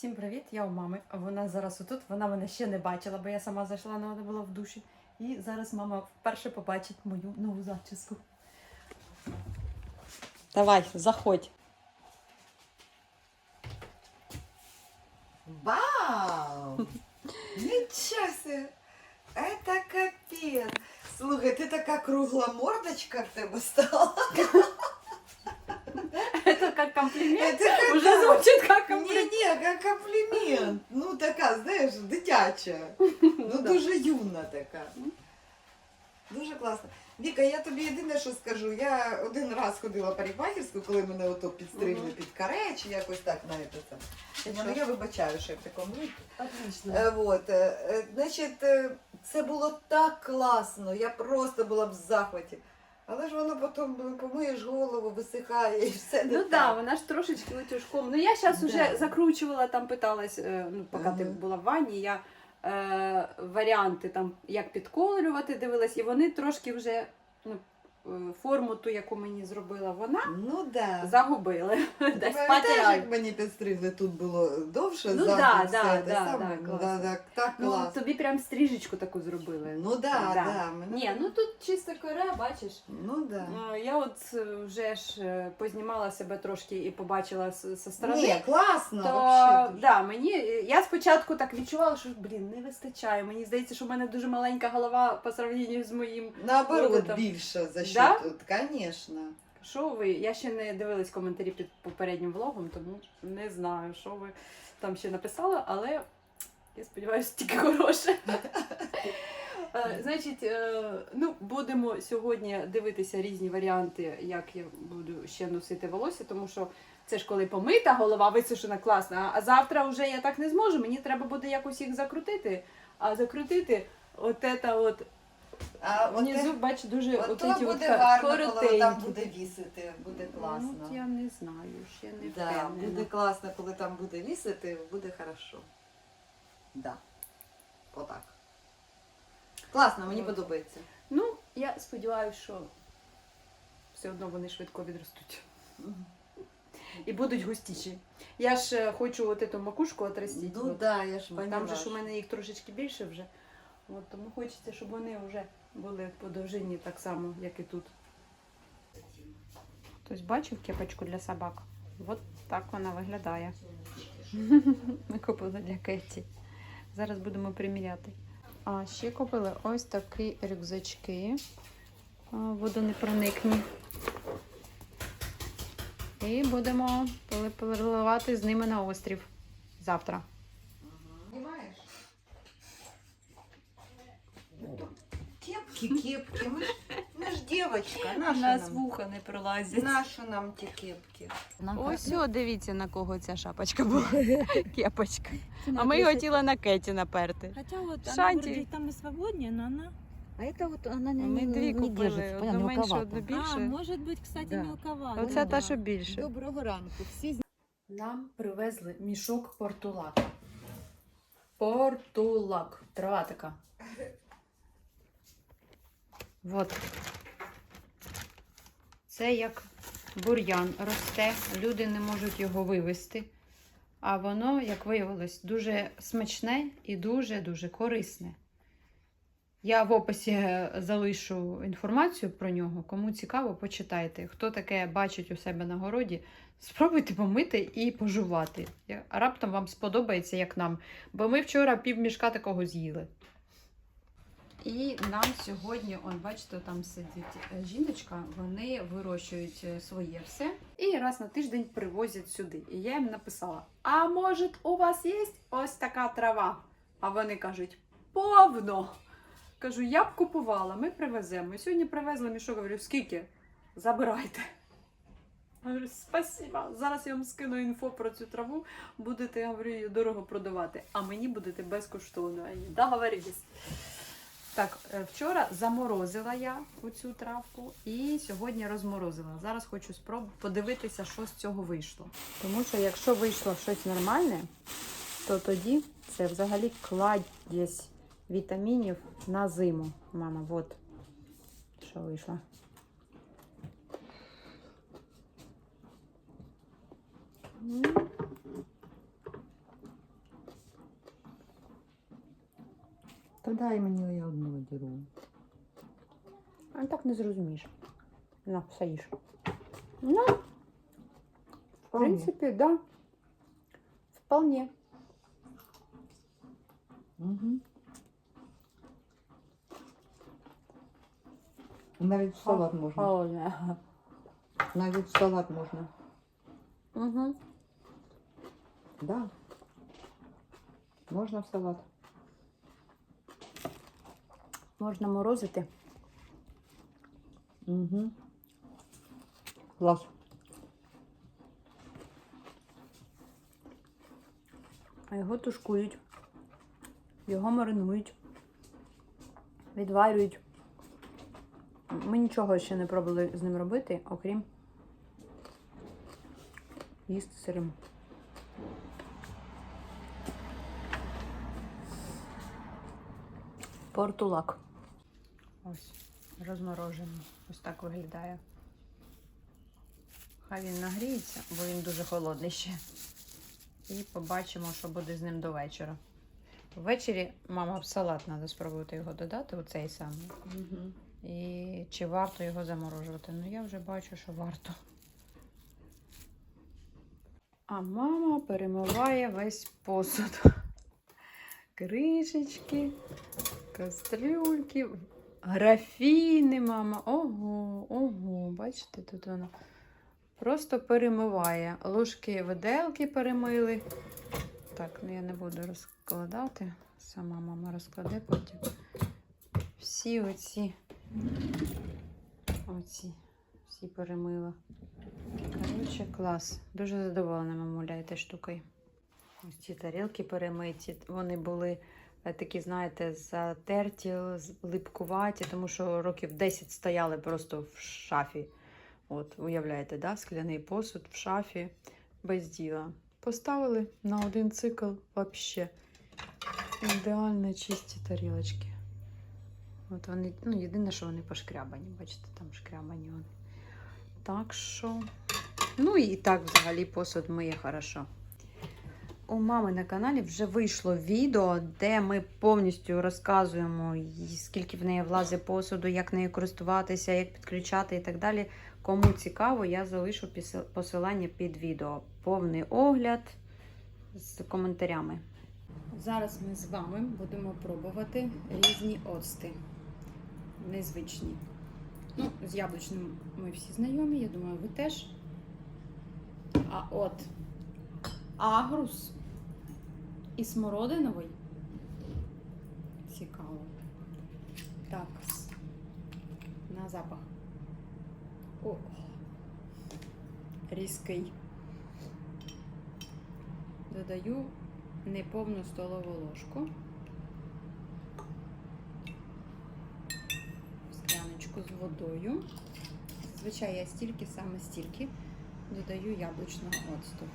Всім привіт! Я у мами. Вона зараз отут. Вона мене ще не бачила, бо я сама зайшла, але вона була в душі. І зараз мама вперше побачить мою нову зачіску. Давай, заходь. Вау! Ничего себе! Это капец! Слухай, ти така кругла мордочка в тебе стала. Это как комплімент? Це як- Уже звучить як Ні, комплімент. ні, як комплімент. Ну така, знаєш, дитяча. Ну да. дуже юна така. Дуже класно. Віка, я тобі єдине, що скажу. Я один раз ходила парикмахерську, коли мене ото підстригли Мгм. під каре, чи якось так, це. І Ну, я вибачаю, що я в такому віці. Отлично. Е, Вот, е, е, значить, е, це було так класно, я просто була в захваті. Але ж воно потім помиєш голову, висихає і все не Ну так. да, вона ж трошечки летюшком. Ну я зараз Да. закручувала, там питалась, е, ну, поки ти Ага. була в ванні, я е, варіанти там, як підколювати дивилась, і вони трошки вже ну, форму ту, яку мені зробила вона, Ну да. загубили. Десь як мені підстригли, тут було довше, Ну да, да, да, да, ну, да, да, так Ну, класно. тобі прям стрижечку таку зробили. Ну да, Да. да. мене- Ні, ну тут чисто коре, бачиш. Ну да. Е, Я от е, вже ж е, познімала себе трошки і побачила з- зі сторони. Ні, класно, то вообще да, мені я спочатку так відчувала, що блін, не вистачає. Мені здається, що в мене дуже маленька голова по сравненню з моїм. Наоборот, Робите. більше за що Да? тут, звісно. Що ви? Я ще не дивилась коментарі під попереднім влогом, тому не знаю, що ви там ще написали, але я сподіваюся, тільки хороше. Е, Значить, е, ну будемо сьогодні дивитися різні варіанти, як я буду ще носити волосся, тому що це ж коли помита голова висушена класна, а завтра вже я так не зможу. Мені треба буде якось їх закрутити. А закрутити от це от А от внизу, бач, дуже От от то ці от буде гарно, коли там буде вісити, буде класно. Ну, от я не знаю, ще не Да, впевнена. буде класно, коли там буде вісити, буде хорошо. Да. Отак. Класно, мені От. подобається. Ну, я сподіваюся, що все одно вони швидко відростуть. І будуть густіші. Я ж е, хочу от цю макушку отрастити. Ну от. да, я ж Там же ж у мене їх трошечки більше вже. От, тому хочеться, щоб вони вже були по довжині так само, як і тут. Хтось бачив кепочку для собак? От так вона виглядає. Ми купили для Кеті. Зараз будемо приміряти. А ще купили ось такі рюкзачки водонепроникні. І будемо пере- переливати з ними на острів завтра. Кепки, кепки. Мы ж, мы ж девочка. Наша нам, вуха не пролазять. наша нам ті кепки. Ось о, дивіться, на кого ця шапочка була. Кепочка. А ми хотіли на Кеті наперти. Хотя вот она Шанти. вроде там и свободнее, но она... А это вот она не, Ми не, дві не купили. держится, Одну понятно, менше, мелковато. одну А, більше. может быть, кстати, Да. мелковато. Оце да. та, що більше. Доброго ранку. Всі з- Нам привезли мішок портулак. Портулак. Трава така. Вот. Це як бур'ян росте, люди не можуть його вивезти. А воно, як виявилось, дуже смачне і дуже-дуже корисне. Я в описі е, залишу інформацію про нього. Кому цікаво, почитайте. Хто таке бачить у себе на городі, Спробуйте помити і пожувати. Раптом вам сподобається, як нам. Бо ми вчора півмішка такого з'їли. І нам сьогодні, он, бачите, там сидить е, жіночка, вони вирощують е, своє все і раз на тиждень привозять сюди. І я їм написала: А може, у вас є ось така трава? А вони кажуть, повно. Кажу, я б купувала, ми привеземо. І сьогодні привезли мішок, говорю, скільки? Забирайте. Я говорю, спасибо. Зараз я вам скину інфо про цю траву, будете, я говорю, її дорого продавати, а мені будете безкоштовно. Договорились. Так, е, вчора заморозила я оцю травку і сьогодні розморозила. Зараз хочу спробувати подивитися, що з цього вийшло. Тому що якщо вийшло щось нормальне, то тоді це взагалі кладязь вітамінів на зиму. Мама, от що вийшло. М. То дай мені я одну діру. А так не зрозумієш. На, все їж. Ну, в принципі, да. Вполне. Угу. Навіть в салат можна. Холодне. Навіть в салат можна. Угу. Да. Можна в салат. Можна морозити. Угу. Клас. А його тушкують. Його маринують. Відварюють. Ми нічого ще не пробували з ним робити, окрім їсти сирим. Портулак. Ось, розморожений. Ось так виглядає. Хай він нагріється, бо він дуже холодний ще. І побачимо, що буде з ним до вечора. Ввечері мама в салат треба спробувати його додати, оцей самий. Угу. І чи варто його заморожувати? Ну, я вже бачу, що варто. А мама перемиває весь посуд. Кришечки, кастрюльки, графіни, мама. Ого, ого, бачите, тут вона просто перемиває. Ложки, виделки перемили. Так, ну я не буду розкладати. Сама мама розкладе потім. Всі оці Оці всі перемила. Коротше, клас. Дуже задоволена мамуля цією штукою. Ось ці тарілки перемиті. Вони були такі, знаєте, затерті, липкуваті, тому що років 10 стояли просто в шафі. От, уявляєте, да? скляний посуд в шафі без діла. Поставили на один цикл взагалі. Ідеально чисті тарілочки. От вони, ну, єдине, що вони пошкрябані. Бачите, там шкрябані вони. Так що. Ну і так взагалі посуд миє хорошо. У мами на каналі вже вийшло відео, де ми повністю розказуємо, скільки в неї влазить посуду, як нею користуватися, як підключати і так далі. Кому цікаво, я залишу посилання під відео. Повний огляд з коментарями. Зараз ми з вами будемо пробувати різні оцти. Незвичні. Ну, з яблучним ми всі знайомі, я думаю, ви теж. А от агрус і смородиновий. Цікаво. Так, на запах. О, різкий. Додаю неповну столову ложку. Скляночку з водою. Зазвичай я стільки, саме стільки додаю яблучного оцту.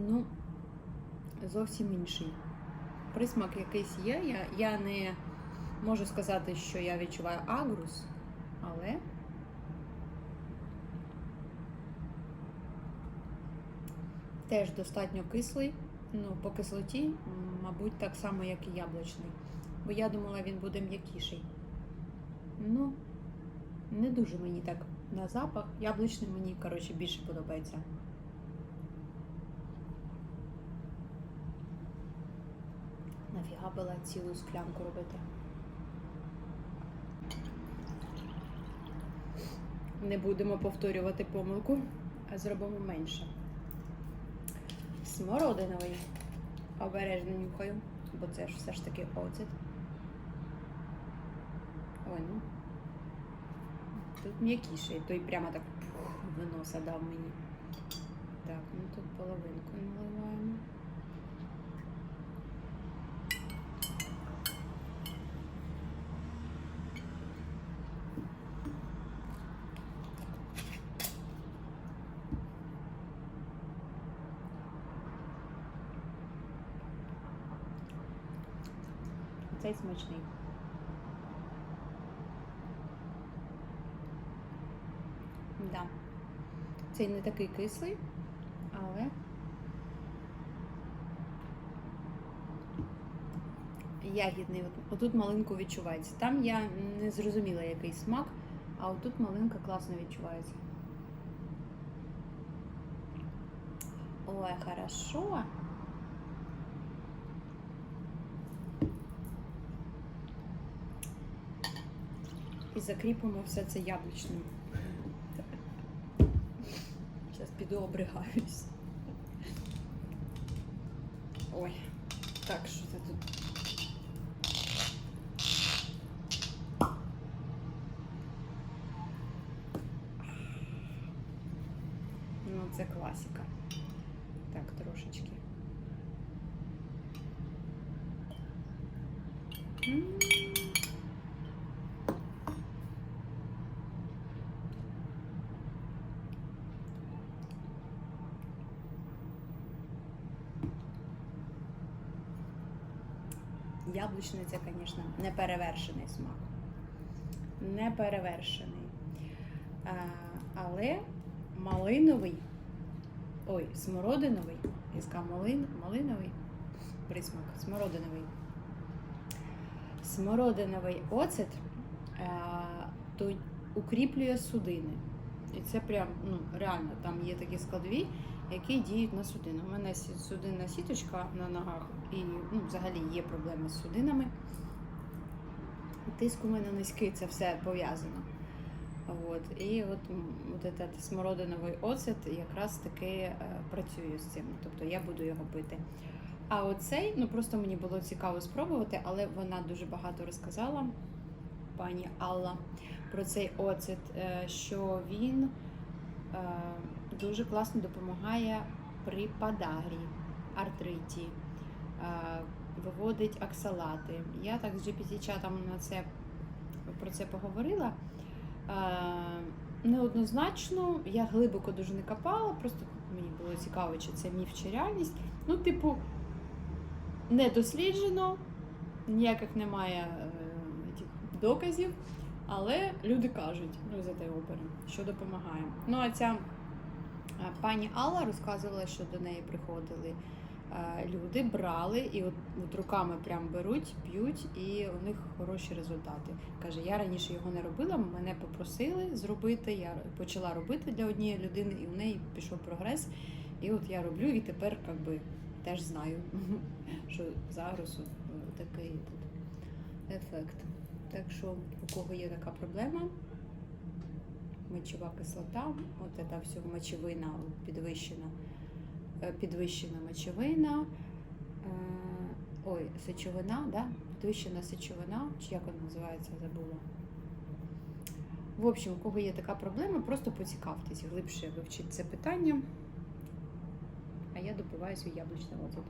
Ну, зовсім інший. Присмак якийсь є. Я, я не можу сказати, що я відчуваю агрус, але теж достатньо кислий. Ну, по кислоті, мабуть, так само, як і яблучний. Бо я думала, він буде м'якіший. Ну, не дуже мені так на запах. Яблучний мені, коротше, більше подобається. Нафіга цілу склянку робити. Не будемо повторювати помилку, а зробимо менше. Смородиновий. Обережно нюхаю, бо це ж все ж таки оцет. Ой, ну. Тут м'якіший, той прямо так пух, виноса дав мені. Так, ну тут половинку наливаємо. Цей смачний. Да. Цей не такий кислий, але. Ягідний. От- Отут малинку відчувається. Там я не зрозуміла, який смак, а отут малинка класно відчувається. Ой, хорошо. І закріпимо все це яблучним. Зараз піду обригаюсь. Ой, так, що це тут? Ну, це класика. Так, трошечки. М. Яблучний це, звісно, неперевершений смак. Неперевершений. А, але малиновий, ой, смородиновий, я сказала малин, малиновий присмак, смородиновий. Смородиновий оцет а, то укріплює судини. І це прям, ну, реально, там є такі складові, які діють на судину. У мене судинна сіточка на ногах, і ну, взагалі є проблеми з судинами. Тиск у мене низький, це все пов'язано. От. І от, от этот смородиновий оцет якраз таки е, працює з цим. Тобто я буду його пити. А оцей, ну просто мені було цікаво спробувати, але вона дуже багато розказала, пані Алла, про цей оцет, е, що він е, дуже класно допомагає при подагрі, артриті, виводить оксалати. Я так з GPT-чатом на це, про це поговорила. Неоднозначно, я глибоко дуже не копала, просто мені було цікаво, чи це міф чи реальність. Ну, типу, не досліджено, ніяких немає е, доказів, але люди кажуть, ну, за те опери, що допомагає. Ну, а ця пані Алла розказувала, що до неї приходили е, люди, брали і от, от руками прям беруть, п'ють, і у них хороші результати. Каже, я раніше його не робила, мене попросили зробити. Я почала робити для однієї людини, і в неї пішов прогрес. І от я роблю, і тепер як би, теж знаю, що зараз е, такий тут ефект. Так що, у кого є така проблема, мочова кислота, от ця все мочевина підвищена, е, підвищена мочевина, е, ой, сечовина, да? підвищена сечовина, чи як вона називається, забула. В общем, у кого є така проблема, просто поцікавтесь, глибше вивчіть це питання. А я допиваю свій яблучний оцет.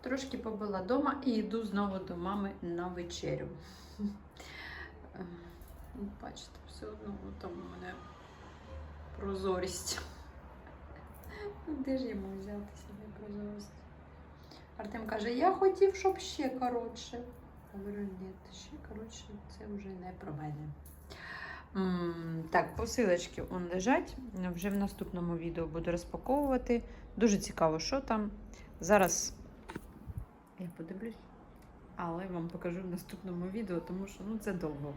Трошки побила вдома і йду знову до мами на вечерю. Ну, Бачите, все одно там у мене прозорість. Ну, Де ж йому взяти собі прозорість? Артем каже, я хотів, щоб ще коротше. Я говорю, ні, ще коротше, це вже не про мене. Так, посилочки он лежать. Вже в наступному відео буду розпаковувати. Дуже цікаво, що там. Зараз я подивлюсь, але вам покажу в наступному відео, тому що ну, це довго.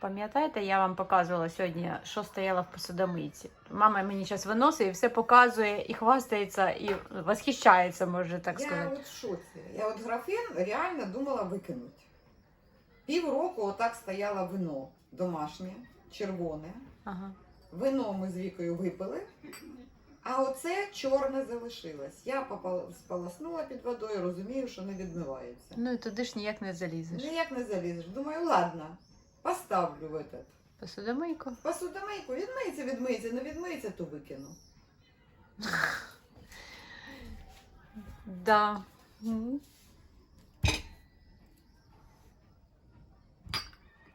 Пам'ятаєте, я вам показувала сьогодні, що стояло в посудомийці? Мама мені зараз виносить і все показує, і хвастається, і восхищається, може так я сказати. от в шоці. Я от графін реально думала викинути. Півроку отак стояло вино домашнє, червоне. Ага. Вино ми з Вікою випили, а оце чорне залишилось. Я попала- сполоснула під водою, розумію, що не відмивається. Ну і туди ж ніяк не залізеш. Ніяк не залізеш. Думаю, ладно, поставлю в этот. Посудомийку. Посудомийку, відмиється, відмиється, не відмиється, то викину. Да. М.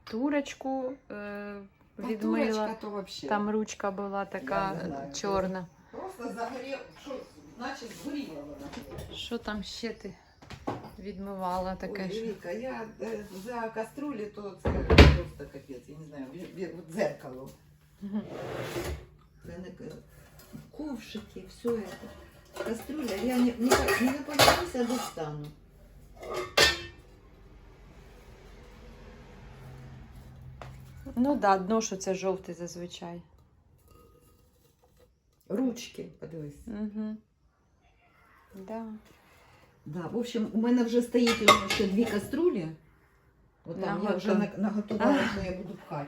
Турочку е, відмила. Турочка то вообще. Там ручка була така Я не знаю. чорна. Просто загорів, що, наче згоріла вона. Що там ще ти відмивала таке? Ой. Віка, я е, за каструлі, то це просто капець, я не знаю, дзеркало. Це не к- ковшики, все это. Кастрюля, я не, не, по- не напоминаюся, достану. Ну да, дно, що це жовтий зазвичай. Ручки, подивись. Угу. Да. Да, в общем, у мене вже стоїть у мене ще дві каструлі. От там я вже на- наготувала, що я буду пхати.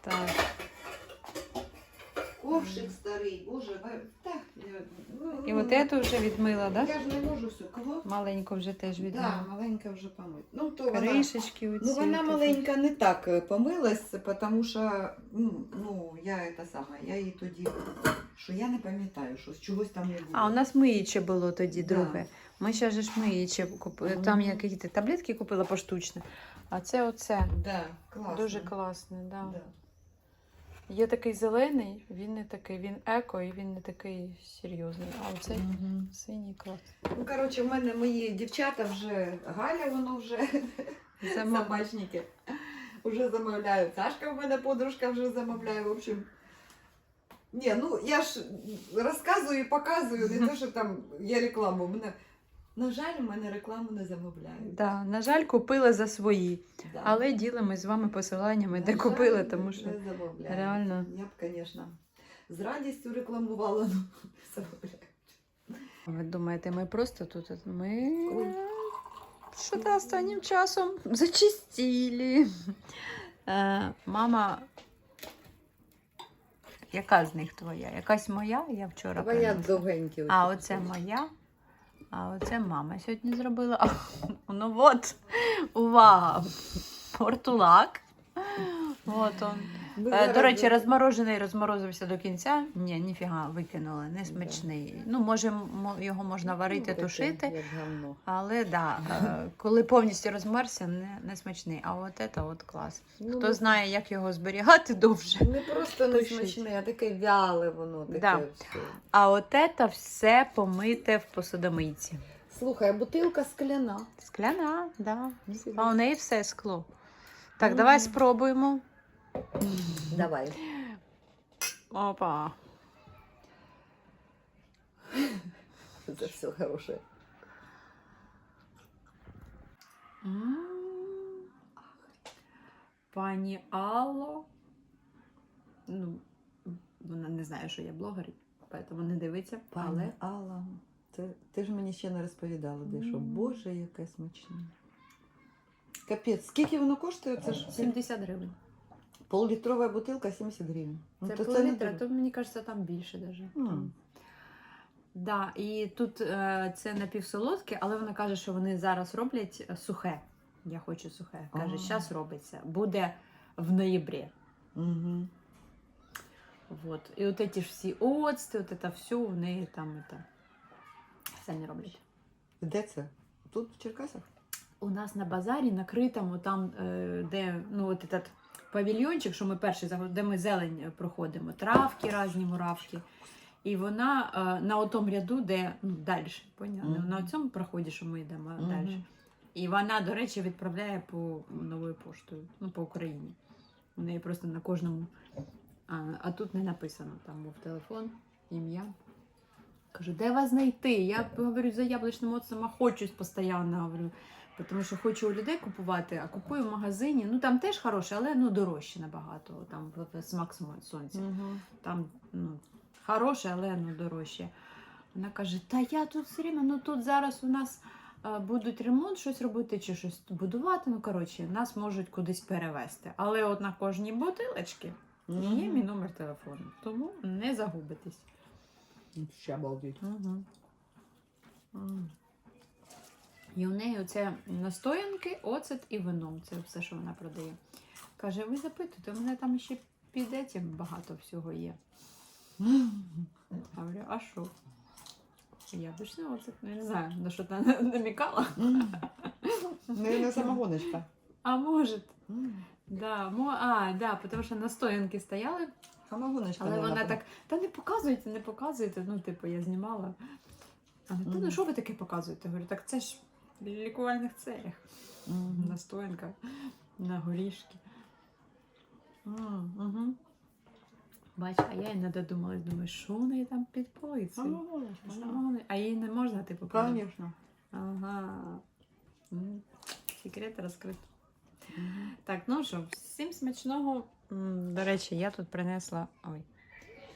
Так. Ковшик старий, боже, ви- так. я- ну, І от эту вже відмила, да? Я ж не можу все. Кого? Маленьку вже теж Так, відмила. да, маленька вже помить. Ну, то вона, Кришечки оці. ну, вона маленька не так е, помилась, тому що ну, ну, я це саме, я її тоді, що я не пам'ятаю, що з чогось там не було. А у нас миюче було тоді Да. друге. Ми ще ж миюче купили. Там я якісь таблетки купила поштучно. А це оце. да, класно. Дуже класне, да. Да. Є такий зелений, він не такий, він еко і він не такий серйозний. А оцей Мгм. синій клас. Ну, коротше, в мене мої дівчата вже, Галя, воно вже собачники. Вже замовляють. Сашка в мене подружка вже замовляє. В общем. Ні, ну я ж розказую і показую, не те, що там є реклама. У Мене, на жаль, у мене рекламу не замовляють. Да, на жаль, купили за свої, Да. але ділимось з вами посиланнями, На де жаль, купили, тому що не замовляють. реально. Я б, звісно, з радістю рекламувала, але не замовляють. ви думаєте, ми просто тут ми що-то останнім часом зачистили. Е, мама. Яка з них твоя? Якась моя? Я вчора принесла. довгенькі. А оце моя, а оце мама сьогодні зробила. Ну от, увага! Портулак. От он. Е, До речі, розморожений розморозився до кінця. Ні, ніфіга, викинули, не смачний. Ну, може, його можна варити, тушити, але да, е, коли повністю розмерся, не, не смачний. А от це от клас. Ну, Хто знає, як його зберігати довше. Не просто не смачне, а таке вяле воно таке Да. все. А от це все помите в посудомийці. Слухай, а бутилка скляна. Скляна, да. А у неї все скло. Так, давай спробуємо. Давай. Опа. Це все хороше. М. Пані Алло. Ну, вона не знає, що я блогер, тому не дивиться. Пані Алла, це, ти ж мені ще не розповідала, де що. Боже, яке смачне. Капець, скільки воно коштує? Це ж 70 гривень. Пол-літрова бутилка 70 гривень. Ну, Це то пол літра, дорого. то мені кажеться, там більше даже. Ну. Там. Да, і тут е, це напівсолодке, але вона каже, що вони зараз роблять е, сухе. Я хочу сухе. Каже, зараз робиться. Буде в ноябрі. Угу. Вот. І от ці ж всі оцти, от це все в неї там это, самі роблять. Де це? Тут в Черкасах? У нас на базарі накритому, там, е, де ну, от этот павільйончик, що ми перший де ми зелень е, проходимо, травки, різні муравки. І вона е, на отому ряду, де ну, далі, понятно, Мгм. на цьому проході, що ми йдемо Мгм. далі. І вона, до речі, відправляє по новою поштою, ну, по Україні. У неї просто на кожному. А, а тут не написано, там був телефон, ім'я. Кажу, де вас знайти? Я говорю, за яблучним оцем охочусь постійно. Говорю, тому що хочу у людей купувати, а купую в магазині. Ну там теж хороше, але ну дорожче набагато. Там смак сонця. Угу. Там ну, хороше, але ну дорожче. Вона каже: Та я тут все время, ну тут зараз у нас е, будуть ремонт щось робити чи щось будувати. Ну коротше, нас можуть кудись перевезти. Але от на кожній бутилочці є мій номер телефону. Тому не загубитесь. Ще обалдеть. Угу. І у неї оце настоянки, оцет і вино. Це все, що вона продає. Каже, ви запитуйте, у мене там ще під етім багато всього є. Говорю, а що? Яблучний оцет. Ну, я не знаю, на що ти намікала. Наверное, самогоночка. А може. Да, мо... А, да, тому що настоянки стояли, Самогоночка. але вона так, та не показуйте, не показуйте. Ну, типу, я знімала. А та ну що ви таке показуєте? Говорю, так це ж в лікувальних целях. Мгм. Настоянка на горішки. Угу. Бач, а я й не додумалась, думаю, що в неї там під полицею? А їй не можна, типу, подумати? Конечно. Ага. Секрет розкрит. Так, ну що, всім смачного. До речі, я тут принесла ой,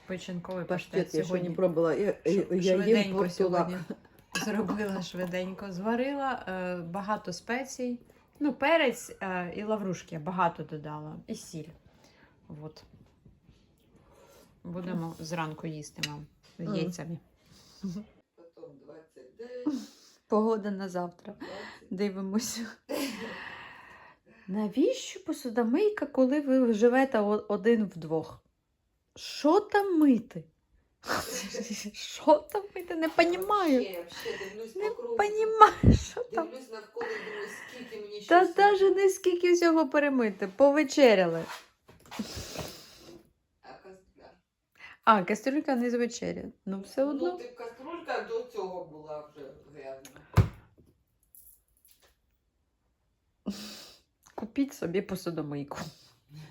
печінковий паштет Паштет я сьогодні. не пробувала. Я, я їм портулак. Зробила швиденько. Зварила е, багато спецій. Ну, перець е, і лаврушки я багато додала. І сіль. От. Будемо зранку їсти, мам, з яйцями. Потім 29, Погода на завтра. 20. Дивимося. Навіщо посудомийка, коли ви живете один вдвох? Що там мити? Що там мити? Не вообще, Не понімаю, що там. Дивлюсь навколо, думаю, скільки мені ще. Та навіть не скільки всього перемити. Повечеряли. А кастрюлька не з вечері. Ну, все Ну, ти кастрюлька до цього була вже грязна. Купіть собі посудомийку.